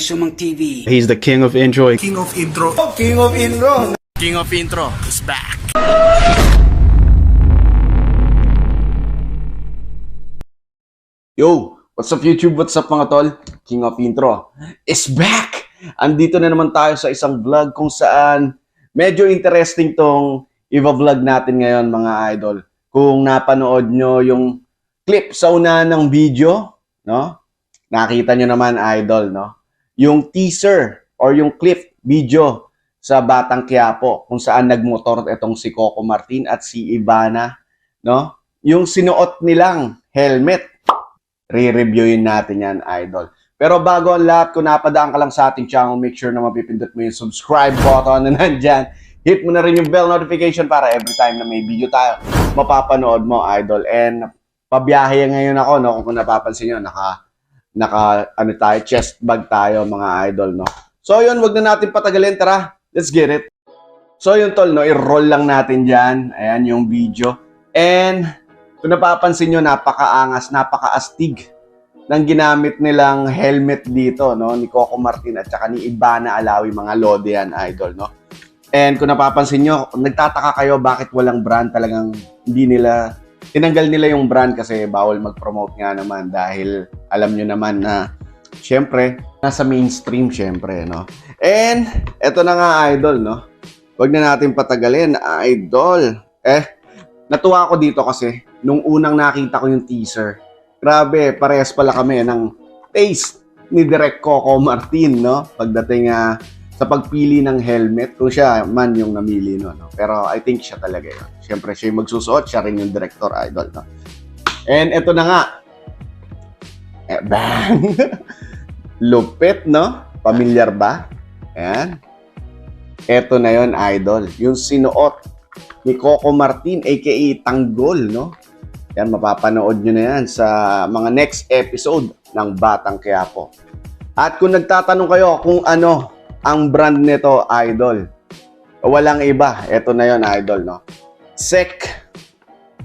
Sumang TV. He's the king of enjoy. King of Intro. King of Intro. King of Intro is back. Yo, what's up YouTube? What's up mga tol? King of Intro is back! Andito na naman tayo sa isang vlog kung saan medyo interesting tong i-vlog natin ngayon mga idol. Kung napanood nyo yung clip sa una ng video, no? Nakita nyo naman idol, no? Yung teaser or yung clip video sa Batang Quiapo kung saan nagmotor itong si Coco Martin at si Ivana, no? Yung sinuot nilang helmet re-reviewin natin yan, idol. Pero bago ang lahat, kung napadaan ka lang sa ating channel, make sure na mapipindot mo yung subscribe button na nandyan. Hit mo na rin yung bell notification para every time na may video tayo, mapapanood mo, idol. And pabiyahe ngayon ako, no? Kung napapansin nyo, naka, naka, ano tayo, chest bag tayo, mga idol, no? So yun, wag na natin patagalin. Tara, let's get it. So yun, tol, no? I-roll lang natin dyan. Ayan yung video. And kung napapansin nyo, napakaangas, napakaastig ng ginamit nilang helmet dito, no? Ni Coco Martin at saka ni Ibana Alawi, mga lode idol, no? And kung napapansin nyo, nagtataka kayo bakit walang brand talagang hindi nila, tinanggal nila yung brand kasi bawal mag-promote nga naman dahil alam nyo naman na, syempre, nasa mainstream, syempre, no? And, eto na nga, idol, no? Huwag na natin patagalin, idol. Eh, natuwa ako dito kasi nung unang nakita ko yung teaser, grabe, parehas pala kami ng taste ni Direk Coco Martin, no? Pagdating ah, sa pagpili ng helmet, kung siya man yung namili, no? no? Pero I think siya talaga yun. Siyempre, siya yung magsusuot, siya rin yung director idol, no? And eto na nga. Eh, bang! Lupit, no? Pamilyar ba? Ayan. Eto na yon idol. Yung sinuot ni Coco Martin, aka Tanggol, no? Yan, mapapanood nyo na yan sa mga next episode ng Batang Quiapo. At kung nagtatanong kayo kung ano ang brand nito, Idol, walang iba. Ito na yon Idol, no? Sec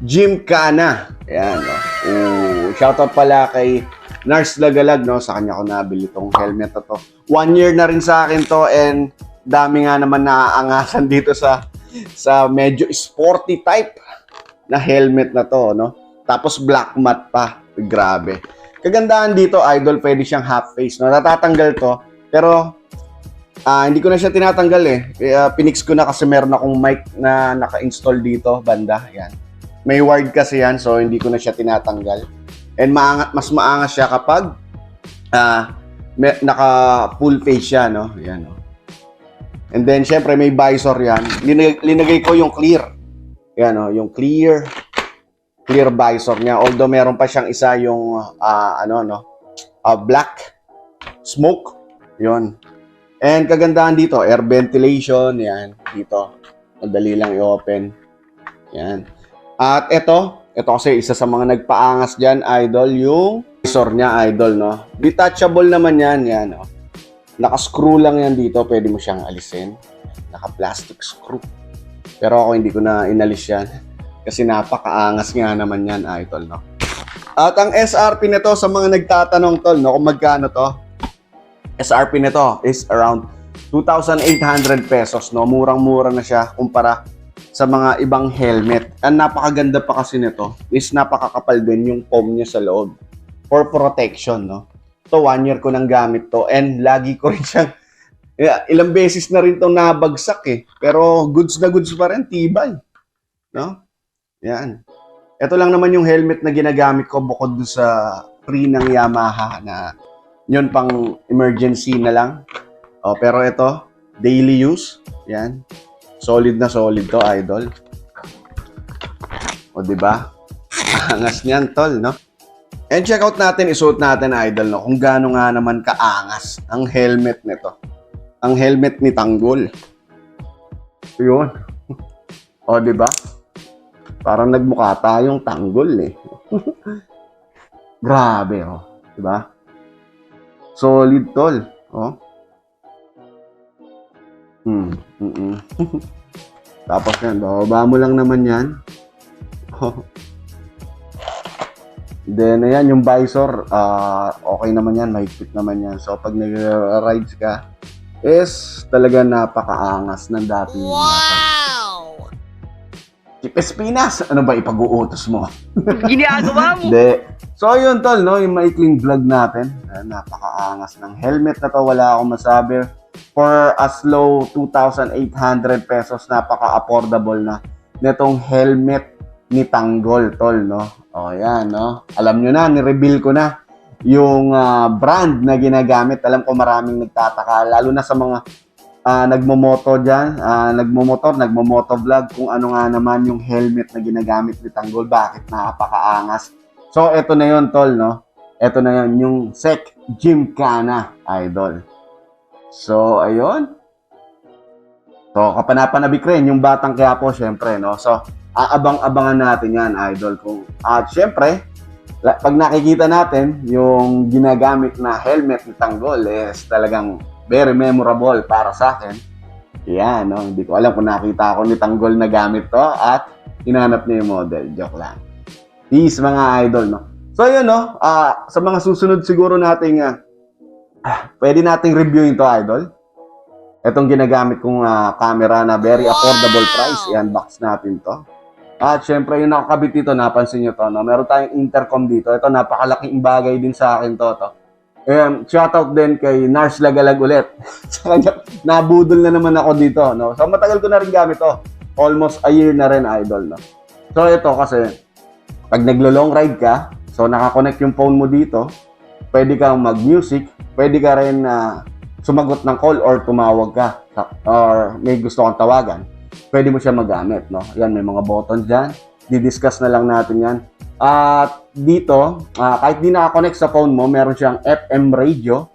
Gymkhana. Ayan, no? Ooh, shoutout pala kay Nars Lagalag, no? Sa kanya ko nabili tong helmet na to. One year na rin sa akin to and dami nga naman naaangasan dito sa sa medyo sporty type na helmet na to, no? Tapos black matte pa. Grabe. Kagandahan dito, idol, pwede siyang half face, no? Natatanggal to, pero ah hindi ko na siya tinatanggal eh. Kaya pinix ko na kasi meron akong mic na naka-install dito, banda. Yan. May wire kasi yan, so hindi ko na siya tinatanggal. And maangat, mas maangas siya kapag ah may- naka full face siya, no? Yan, no? And then, syempre, may visor yan. Linagay, linagay ko yung clear. Yan, oh, yung clear. Clear visor niya. Although, meron pa siyang isa yung, ah, ano, no? ah, black smoke. Yun. And kagandahan dito, air ventilation. Yan, dito. Madali lang i-open. Yan. At ito, ito kasi isa sa mga nagpaangas dyan, idol, yung visor niya, idol, no? Detachable naman yan, yan, oh. Naka-screw lang yan dito, pwede mo siyang alisin. Naka-plastic screw. Pero ako hindi ko na inalis yan. Kasi napakaangas nga naman yan, idol, no? At ang SRP nito sa mga nagtatanong, tol, no, kung magkano to, SRP nito is around 2,800 pesos, no? Murang-mura na siya kumpara sa mga ibang helmet. Ang napakaganda pa kasi nito is napakakapal din yung foam niya sa loob for protection, no? to one year ko nang gamit to and lagi ko rin siyang ilang beses na rin itong nabagsak eh. Pero goods na goods pa rin, tibay. No? Yan. Ito lang naman yung helmet na ginagamit ko bukod sa free ng Yamaha na yun pang emergency na lang. Oh, pero ito, daily use. Yan. Solid na solid to, idol. O, di ba? Angas niyan, tol, no? And check out natin, isuot natin, idol, no? Kung gaano nga naman kaangas ang helmet nito. Ang helmet ni Tanggol. Yun. O, di ba? Parang nagmukha tayong Tanggol, eh. Grabe, oh. Di ba? Solid, tol. Oh. Hmm. Mm Tapos yan, bababa mo lang naman yan. Oh. Then, ayan, yung visor, ah, okay naman yan, mahigpit naman yan. So, pag nag-rides ka, is talaga napakaangas ng dating Wow! Chip Espinas, ano ba ipag-uutos mo? Ginagawa mo! Hindi. So, yun, tol, no? Yung maikling vlog natin. Ah, napakaangas ng helmet na to. Wala akong masabi. For as low 2,800 pesos, napaka-affordable na netong helmet ni Tanggol, tol, no? O, yan, no? Alam nyo na, ni-reveal ko na yung ah, brand na ginagamit. Alam ko maraming nagtataka, lalo na sa mga ah, nagmomoto dyan, ah, nagmomotor, nagmomoto vlog, kung ano nga naman yung helmet na ginagamit ni Tanggol, bakit napakaangas. So, eto na yon tol, no? Eto na yon yung Sec Gymkhana, idol. So, ayun. So, kapanapanabik rin yung batang kaya po, syempre, no? So, aabang-abangan natin yan, idol. Kung, at syempre, pag nakikita natin yung ginagamit na helmet ni Tanggol is talagang very memorable para sa akin. Yan, no? Hindi ko alam kung nakita ko ni Tanggol na gamit to at hinanap niya yung model. Joke lang. Peace, mga idol, no? So, yun, no? Ah, sa mga susunod siguro nating ah, ah, pwede nating reviewin to, idol. Itong ginagamit kong ah, camera na very affordable Wow! price. I-unbox natin to. At syempre, yung nakakabit dito, napansin nyo to, no? Meron tayong intercom dito. Ito, napakalaking bagay din sa akin to, to. Um, shoutout din kay Nars Lagalag ulit. sa nabudol na naman ako dito, no? So, matagal ko na rin gamit to. Almost a year na rin, idol, no? So, ito kasi, pag naglo-long ride ka, so nakakonect yung phone mo dito, pwede kang mag-music, pwede ka rin na sumagot ng call or tumawag ka, or may gusto kang tawagan, pwede mo siya magamit, no? Yan, may mga buttons dyan. Didiscuss na lang natin yan. At dito, ah, kahit di nakakonect sa phone mo, meron siyang FM radio.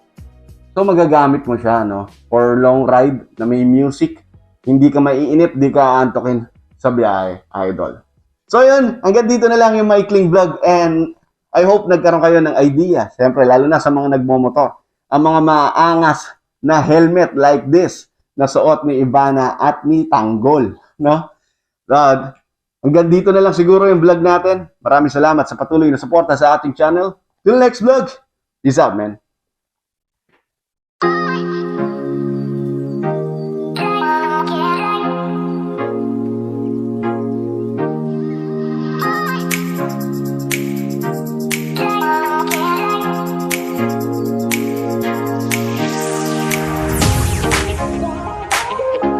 So, magagamit mo siya, no? For long ride na may music. Hindi ka maiinip, di ka antokin sa biyahe, idol. So, yun. Hanggang dito na lang yung maikling vlog and I hope nagkaroon kayo ng idea. Siyempre, lalo na sa mga nagmomotor. Ang mga maangas na helmet like this na suot ni Ivana at ni Tanggol. No? God, hanggang dito na lang siguro yung vlog natin. Maraming salamat sa patuloy na suporta sa ating channel. Till next vlog. Peace out, man.